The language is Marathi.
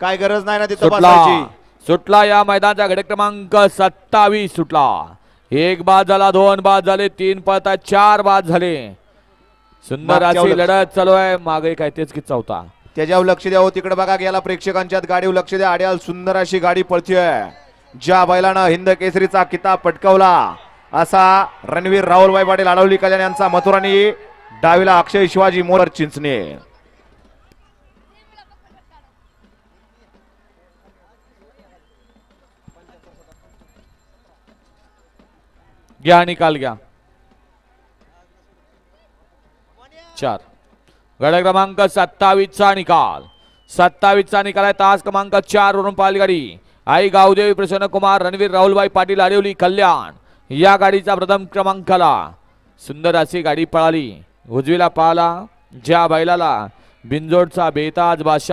काय गरज नाही ना तिथं सुटला. बसायची. सुटला या मैदानाचा घटक क्रमांक सत्तावीस सुटला. एक बाद झाला दोन बाद झाले तीन पळता चार बाद झाले. सुंदर मागच्या अशी उलट- लढत चालू आहे. मागे काय तेच की चौथा त्याच्यावर लक्ष द्या हो तिकडे बघा गेला प्रेक्षकांच्यात गाडीवर लक्ष द्या. आड्याल सुंदर अशी गाडी पळतीय. ज्या बैलानं हिंद केसरीचा किताब पटकावला असा रणवीर राहुलबाई पाटील आडवली कल्याण यांचा मथुरानी डावीला अक्षय शिवाजी मोर चिंचणे. घ्या निकाल घ्या. चार. गड क्रमांक सत्तावीस चा निकाल. सत्तावीस चा निकाल आहे. तास क्रमांक चार वरून पाहिली गाडी आई गावदेवी प्रसन्न कुमार रणवीर राहुलबाई पाटील आडिवली कल्याण. या गाडीचा प्रथम क्रमांकाला सुंदर अशी गाडी पळाली. उजवीला पाहला ज्या बैलाला बिंजोडचा बेताज बादशाह